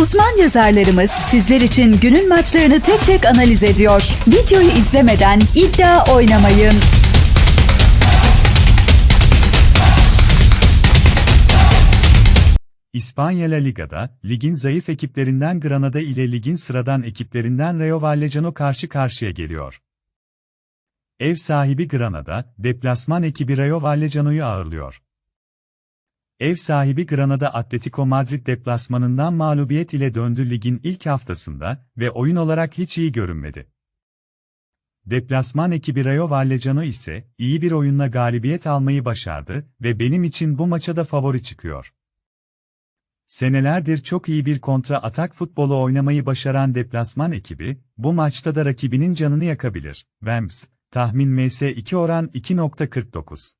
Uzman yazarlarımız sizler için günün maçlarını tek tek analiz ediyor. Videoyu izlemeden iddia oynamayın. İspanya La Liga'da, ligin zayıf ekiplerinden Granada ile ligin sıradan ekiplerinden Rayo Vallecano karşı karşıya geliyor. Ev sahibi Granada, deplasman ekibi Rayo Vallecano'yu ağırlıyor. Ev sahibi Granada Atletico Madrid deplasmanından mağlubiyet ile döndü ligin ilk haftasında ve oyun olarak hiç iyi görünmedi. Deplasman ekibi Rayo Vallecano ise iyi bir oyunla galibiyet almayı başardı ve benim için bu maça da favori çıkıyor. Senelerdir çok iyi bir kontra atak futbolu oynamayı başaran deplasman ekibi, bu maçta da rakibinin canını yakabilir. Vems, tahmin MS2 oran 2.49.